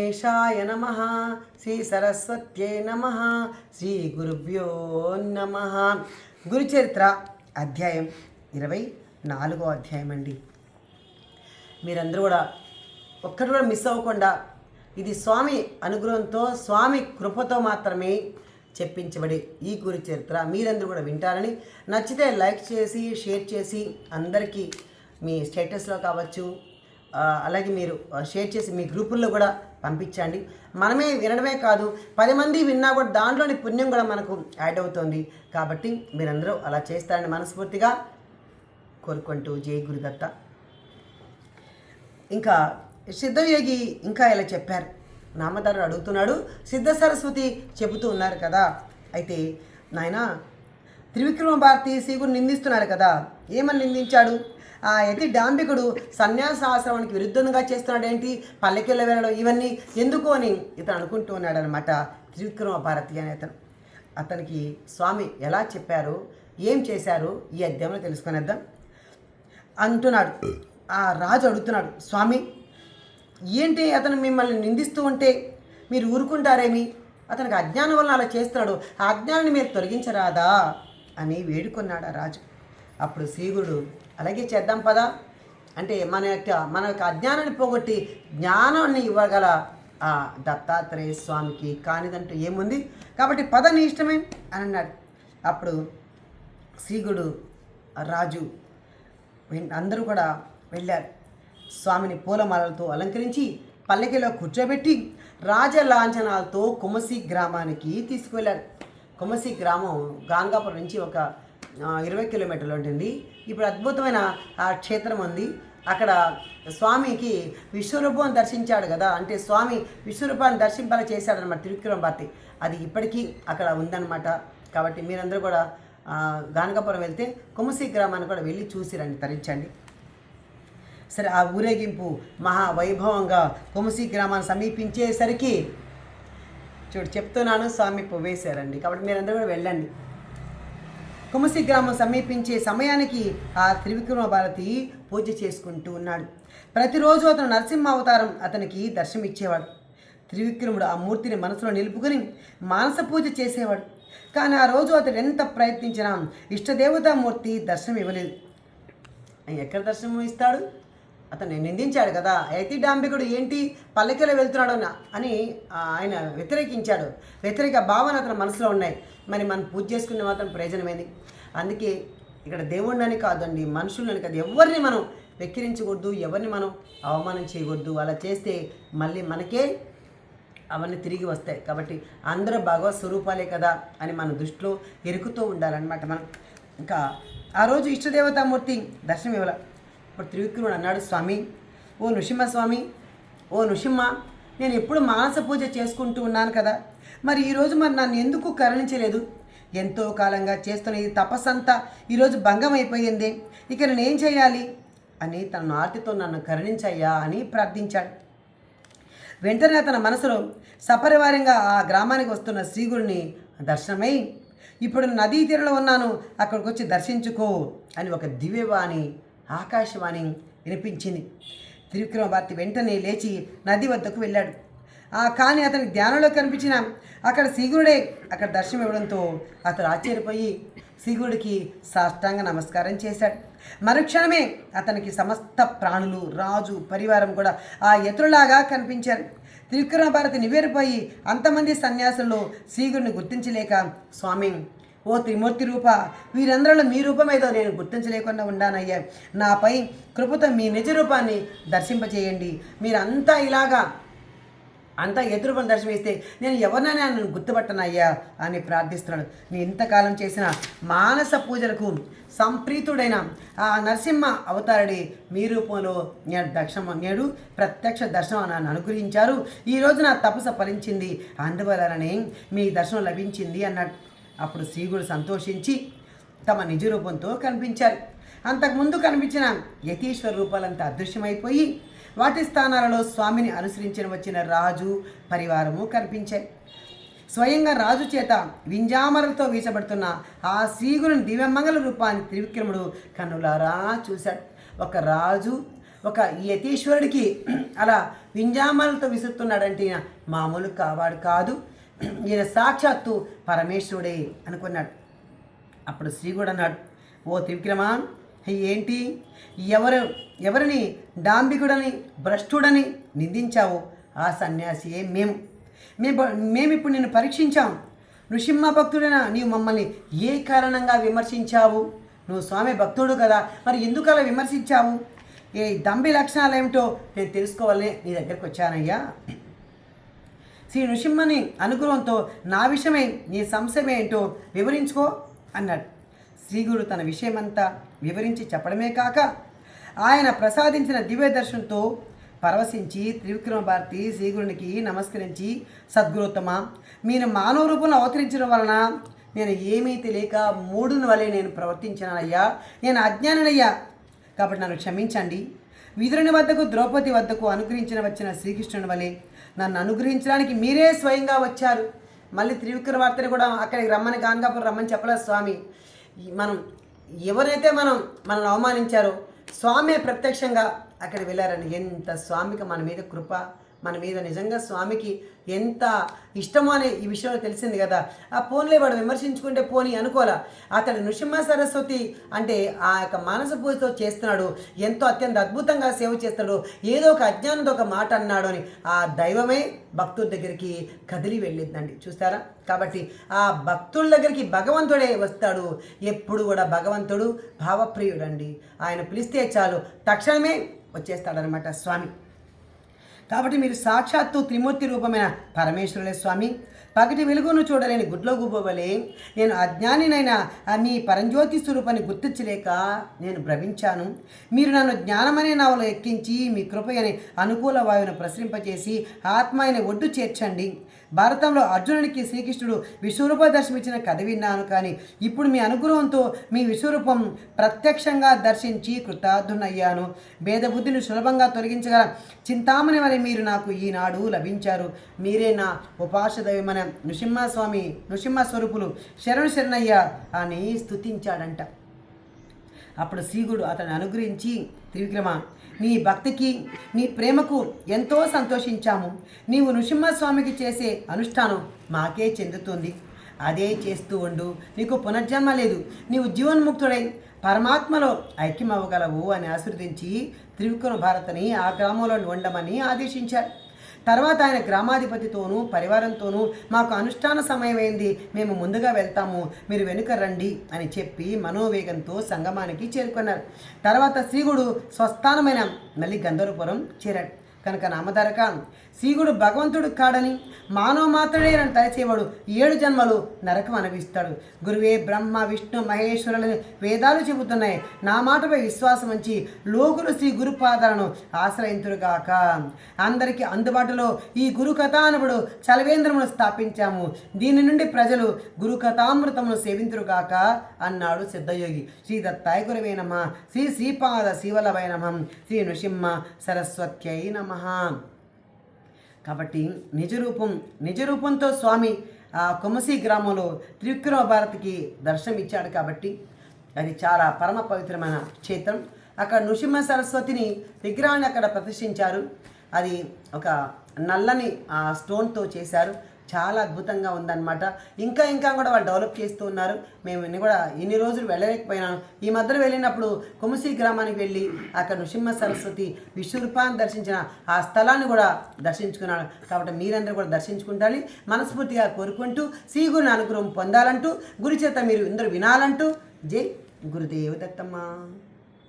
గణేశాయ నమ. శ్రీ సరస్వత్యై నమ. శ్రీ గురుభ్యో నమ. గురుచరిత్ర అధ్యాయం ఇరవై నాలుగో అధ్యాయం అండి. మీరందరూ కూడా ఒక్కటి కూడా మిస్ అవ్వకుండా ఇది స్వామి అనుగ్రహంతో స్వామి కృపతో మాత్రమే చెప్పించబడి ఈ గురుచరిత్ర మీరందరూ కూడా వింటారని నచ్చితే లైక్ చేసి షేర్ చేసి అందరికీ మీ స్టేటస్లో కావచ్చు అలాగే మీరు షేర్ చేసి మీ గ్రూపుల్లో కూడా పంపించండి. మనమే వినడమే కాదు పది మంది విన్నా కూడా దాంట్లోని పుణ్యం కూడా మనకు యాడ్ అవుతుంది. కాబట్టి మీరందరూ అలా చేస్తారని మనస్ఫూర్తిగా కోరుకుంటూ జై గురుదత్త. ఇంకా సిద్ధయోగి ఇంకా ఇలా చెప్పారు. నామదారుడు అడుగుతున్నాడు. సిద్ధ సరస్వతి చెబుతూ ఉన్నారు కదా. అయితే నాయన త్రివిక్రమ భారతి శ్రీగురు నిందిస్తున్నారు కదా. ఏమని నిందించాడు? ఆ యతి డాంబికుడు సన్యాసాశ్రమానికి విరుద్ధంగా చేస్తున్నాడు ఏంటి పల్లెకెళ్ళ వెళ్ళడం ఇవన్నీ ఎందుకు అని ఇతను అనుకుంటూ ఉన్నాడు అనమాట త్రివిక్రమ భారతి అనే అతను. అతనికి స్వామి ఎలా చెప్పారు? ఏం చేశారు? ఈ అధ్యాయంలో తెలుసుకునేద్దాం అంటున్నాడు. ఆ రాజు అడుగుతున్నాడు స్వామి ఏంటి అతను మిమ్మల్ని నిందిస్తూ ఉంటే మీరు ఊరుకుంటారేమి? అతనికి అజ్ఞానం వల్ల అలా చేస్తున్నాడు. ఆ అజ్ఞానాన్ని మీరు తొలగించరాదా? అని వేడుకున్నాడు ఆ రాజు. అప్పుడు శ్రీగుడు అలాగే చేద్దాం పదా? అంటే మన యొక్క మన యొక్క అజ్ఞానాన్ని పోగొట్టి జ్ఞానాన్ని ఇవ్వగల ఆ దత్తాత్రేయ స్వామికి కానిదంటూ ఏముంది? కాబట్టి పద నీ ఇష్టమే అని అన్నాడు. అప్పుడు సీగుడు రాజు అందరూ కూడా వెళ్ళారు. స్వామిని పూలమాలలతో అలంకరించి పల్లకిలో కూర్చోబెట్టి రాజలాంఛనాలతో కుమసి గ్రామానికి తీసుకువెళ్ళారు. కుమసి గ్రామం గాంగాపురం నుంచి ఒక ఇరవై కిలోమీటర్లు ఉంటుంది. ఇప్పుడు అద్భుతమైన ఆ క్షేత్రం ఉంది. అక్కడ స్వామికి విశ్వరూపం దర్శించాడు కదా. అంటే స్వామి విశ్వరూపాన్ని దర్శింపాల చేశాడనమాట త్రివిక్రమ భారతి అది ఇప్పటికీ అక్కడ ఉందన్నమాట. కాబట్టి మీరందరూ కూడా గానకాపురం గానగాపురం వెళ్తే కుమసి గ్రామాన్ని కూడా వెళ్ళి చూసి రండి తరించండి. సరే ఆ ఊరేగింపు మహా వైభవంగా కుమసి గ్రామాన్ని సమీపించేసరికి చూడు చెప్తున్నాను స్వామి పువ్వేశారండి. కాబట్టి మీరందరూ కూడా వెళ్ళండి. కుమసి గ్రామం సమీపించే సమయానికి ఆ త్రివిక్రమ భారతి పూజ చేసుకుంటూ ఉన్నాడు. ప్రతిరోజు అతను నరసింహ అవతారం అతనికి దర్శనమిచ్చేవాడు. త్రివిక్రముడు ఆ మూర్తిని మనసులో నిలుపుకొని మానస పూజ చేసేవాడు. కానీ ఆ రోజు అతడు ఎంత ప్రయత్నించినా ఇష్టదేవతామూర్తి దర్శనం ఇవ్వలేదు ఎక్కడ దర్శనం ఇస్తాడు అతను నిందించాడు కదా. అయితే డాంబికుడు ఏంటి? పల్లెకెళ్ళ వెళ్తున్నాడు అని ఆయన వ్యతిరేకించాడు. వ్యతిరేక భావన అతని మనసులో ఉన్నాయి. మరి మనం పూజ చేసుకునే మాత్రం ప్రయోజనమేది అందుకే ఇక్కడ దేవుడిని కాదండి మనుషులని కాదు. ఎవరిని మనం వెక్కిరించకూడదు ఎవరిని మనం అవమానం చేయకూడదు. అలా చేస్తే మళ్ళీ మనకే అవన్నీ తిరిగి వస్తాయి. కాబట్టి అందరూ భగవత్ స్వరూపాలే కదా అని మన దృష్టిలో ఎరుకుతూ ఉండాలన్నమాట మనం. ఇంకా ఆ రోజు ఇష్టదేవతామూర్తి దర్శనం ఇవ్వాల. ఇప్పుడు త్రివిక్రముడు అన్నాడు స్వామి ఓ నృసింహ స్వామి ఓ నృసింహ నేను ఎప్పుడు మానస పూజ చేసుకుంటూ ఉన్నాను కదా. మరి ఈరోజు మరి నన్ను ఎందుకు కరుణించలేదు? ఎంతో కాలంగా చేస్తున్న ఈ తపస్సంతా ఈరోజు భంగం అయిపోయింది. ఇక నేను ఏం చేయాలి? అని తన నాటితో నన్ను కరుణించయ్యా అని ప్రార్థించాడు. వెంటనే తన మనసులో సపరివారంగా ఆ గ్రామానికి వస్తున్న శ్రీగుడిని దర్శనమై ఇప్పుడు నదీ తీరంలో ఉన్నాను అక్కడికి వచ్చి దర్శించుకో అని ఒక దివ్యవాణి ఆకాశవాణి వినిపించింది. త్రివిక్రమభారతి వెంటనే లేచి నది వద్దకు వెళ్ళాడు. ఆ కానీ అతనికి ధ్యానంలో కనిపించిన అక్కడ శ్రీగురుడే అక్కడ దర్శనం ఇవ్వడంతో అతడు ఆశ్చర్యపోయి శ్రీగుడికి సాష్టాంగ నమస్కారం చేశాడు. మరుక్షణమే అతనికి సమస్త ప్రాణులు రాజు పరివారం కూడా ఆ ఎతురులాగా కనిపించారు. త్రివిక్రమ భారతి నివేరిపోయి అంతమంది సన్యాసుల్లో శ్రీగుడిని గుర్తించలేక స్వామి ఓ త్రిమూర్తి రూప వీరందరిలో మీ రూపమేదో నేను గుర్తించలేకుండా ఉండానయ్యా. నాపై కృపతో మీ నిజ రూపాన్ని దర్శింపచేయండి. మీరంతా ఇలాగా అంతా ఎదురుపని దర్శనమిస్తే నేను ఎవరినైనా నన్ను గుర్తుపట్టనయ్యా అని ప్రార్థిస్తున్నాడు. నేను ఇంతకాలం చేసిన మానస పూజలకు సంప్రీతుడైన ఆ నరసింహ అవతారుడి మీ రూపంలో నేడు దర్శనం నేడు ప్రత్యక్ష దర్శనం నన్ను అనుగ్రహించారు. ఈ నా తపస్సు ఫలించింది. అందువలననే మీ దర్శనం లభించింది అన్నాడు. అప్పుడు శ్రీగుడు సంతోషించి తమ నిజ రూపంతో కనిపించారు. అంతకుముందు కనిపించిన యతీశ్వర రూపాలంతా అదృశ్యమైపోయి వాటి స్థానాలలో స్వామిని అనుసరించిన వచ్చిన రాజు పరివారము కనిపించాయి. స్వయంగా రాజు చేత వింజామరలతో వీచబడుతున్న ఆ శ్రీగురుని దివ్యమంగళ రూపాన్ని త్రివిక్రముడు కన్నులారా చూశాడు. ఒక రాజు ఒక యతీశ్వరుడికి అలా వింజామాలతో విసురుతున్నాడంటే మామూలు కావాడు కాదు. ఈయన సాక్షాత్తు పరమేశ్వరుడే అనుకున్నాడు. అప్పుడు శ్రీ కూడా అన్నాడు ఓ త్రివిక్రమా ఏంటి? ఎవరు ఎవరిని డాంబికుడని భ్రష్టుడని నిందించావు? ఆ సన్యాసియే మేము. మేము మేము ఇప్పుడు నిన్ను పరీక్షించాం. నృసింహ భక్తుడైన నీవు మమ్మల్ని ఏ కారణంగా విమర్శించావు? నువ్వు స్వామి భక్తుడు కదా మరి ఎందుకు అలా విమర్శించావు? ఏ దంబి లక్షణాలు ఏమిటో నేను తెలుసుకోవాలని నీ దగ్గరికి వచ్చానయ్యా. శ్రీ నృసింహని అనుగ్రహంతో నా విషయమే నీ సంశయమేంటో వివరించుకో అన్నాడు. శ్రీగురు తన విషయమంతా వివరించి చెప్పడమే కాక ఆయన ప్రసాదించిన దివ్య దర్శనంతో పరవశించి త్రివిక్రమ భారతి శ్రీగురునికి నమస్కరించి సద్గురుత్తమ మీరు మానవ రూపంలో అవతరించడం వలన నేను ఏమీ తెలియక మూడుని వలె నేను ప్రవర్తించానయ్యా నేను అజ్ఞానయ్యా కాబట్టి నన్ను క్షమించండి. విదురుని వద్దకు ద్రౌపది వద్దకు అనుగ్రహించిన వచ్చిన శ్రీకృష్ణుని వలె నన్ను అనుగ్రహించడానికి మీరే స్వయంగా వచ్చారు. మళ్ళీ త్రివిక్రమార్తెని కూడా అక్కడికి రమ్మని గాన్గాపురం రమ్మని చెప్పలేదు స్వామి. మనం ఎవరైతే మనం మనల్ని అవమానించారో స్వామి ప్రత్యక్షంగా అక్కడికి వెళ్ళారని. ఎంత స్వామికి మన మీద కృప మన మీద నిజంగా స్వామికి ఎంత ఇష్టమో అనే ఈ విషయంలో తెలిసింది కదా. ఆ పోన్లే వాడు విమర్శించుకుంటే పోని అనుకోలా. అతడు నృసింహ సరస్వతి అంటే ఆ యొక్క మానస పూజతో చేస్తున్నాడు. ఎంతో అత్యంత అద్భుతంగా సేవ చేస్తాడు. ఏదో ఒక అజ్ఞానంతో ఒక మాట అన్నాడు అని ఆ దైవమే భక్తుల దగ్గరికి కదిలి వెళ్ళిందండి. చూస్తారా? కాబట్టి ఆ భక్తుల దగ్గరికి భగవంతుడే వస్తాడు. ఎప్పుడు కూడా భగవంతుడు భావప్రియుడండి. ఆయన పిలిస్తే చాలు. తక్షణమే వచ్చేస్తాడనమాట స్వామి. కాబట్టి మీరు సాక్షాత్తు త్రిమూర్తి రూపమైన పరమేశ్వరులే స్వామి. పగటి వెలుగును చూడలేని గుడ్లో గుబ్బవలే నేను అజ్ఞానినైన మీ పరంజ్యోతి స్వరూపాన్ని గుర్తించలేక నేను భ్రమించాను. మీరు నన్ను జ్ఞానమనే నావలో ఎక్కించి మీ కృపయని అనుకూల వాయువును ప్రసరింపచేసి ఆత్మ అయిన ఒడ్డు చేర్చండి. భారతంలో అర్జునునికి శ్రీకృష్ణుడు విశ్వరూప దర్శనమిచ్చిన కథ విన్నాను కానీ ఇప్పుడు మీ అనుగ్రహంతో మీ విశ్వరూపం ప్రత్యక్షంగా దర్శించి కృతార్థునయ్యాను భేదబుద్ధిని సులభంగా తొలగించగల చింతామణి వలె మీరు నాకు ఈనాడు లభించారు. మీరే నా ఉపాసదైవమైన నృసింహస్వామి నృసింహ స్వరూపులు శరణు శరణయ్య అని స్తుతించాడంట. అప్పుడు శ్రీగుడు అతను అనుగ్రహించి త్రివిక్రమ నీ భక్తికి నీ ప్రేమకు ఎంతో సంతోషించాము. నీవు నృసింహస్వామికి చేసే అనుష్ఠానం మాకే చెందుతుంది. అదే చేస్తూ ఉండు. నీకు పునర్జన్మ లేదు. నీవు జీవన్ముక్తుడై పరమాత్మలో ఐక్యమవ్వగలవు అని ఆశీర్వదించి త్రివిక్రమ భారతని ఆ గ్రామంలో ఉండమని ఆదేశించారు తర్వాత ఆయన గ్రామాధిపతితోనూ పరివారంతోనూ మాకు అనుష్ఠాన సమయమైంది మేము ముందుగా వెళ్తాము మీరు వెనుక రండి అని చెప్పి మనోవేగంతో సంగమానికి చేరుకున్నారు. తర్వాత శ్రీగుడు స్వస్థానమైన మళ్ళీ గంధర్వపురం చేరాడు. కనుక నామధారక శ్రీగుడు భగవంతుడు కాడని మానవ మాత్రుడే అని తలచేవాడు. ఏడు జన్మలు నరకం అనుభవిస్తాడు. గురువే బ్రహ్మ విష్ణు మహేశ్వరులని వేదాలు చెబుతున్నాయి. నా మాటపై విశ్వాసం ఉంచి లోకులు శ్రీ గురుపాదాలను ఆశ్రయింతురుగాక. అందరికీ అందుబాటులో ఈ గురు కథానుభుడు చలవేంద్రమును స్థాపించాము. దీని నుండి ప్రజలు గురు కథామృతమును సేవింతురుగాక అన్నాడు సిద్ధయోగి. శ్రీ దత్తాయ గురవే నమ. శ్రీ శ్రీపాద శివలవై నమం. శ్రీ నృసింహ సరస్వత్యై నమ. కాబట్టి నిజరూపం నిజరూపంతో స్వామి ఆ కొమసి గ్రామంలో త్రివిక్రమ భారతికి దర్శనం ఇచ్చాడు కాబట్టి అది చాలా పరమ పవిత్రమైన క్షేత్రం. అక్కడ నృసింహ సరస్వతిని విగ్రహాన్ని అక్కడ ప్రతిష్ఠించారు. అది ఒక నల్లని స్టోన్తో చేశారు. చాలా అద్భుతంగా ఉందన్నమాట. ఇంకా ఇంకా కూడా వాళ్ళు డెవలప్ చేస్తూ ఉన్నారు. మేము ఇన్ని కూడా ఇన్ని రోజులు వెళ్ళలేకపోయినాను. ఈ మధ్యలో వెళ్ళినప్పుడు కుమసి గ్రామానికి వెళ్ళి అక్కడ నృసింహ సరస్వతి విశ్వరూపాన్ని దర్శించిన ఆ స్థలాన్ని కూడా దర్శించుకున్నాను. కాబట్టి మీరందరూ కూడా దర్శించుకుంటారని మనస్ఫూర్తిగా కోరుకుంటూ శ్రీగురుని అనుగ్రహం పొందాలంటూ గురి చేత మీరు ఇందరూ వినాలంటూ జై గురుదేవ దత్తమ్మ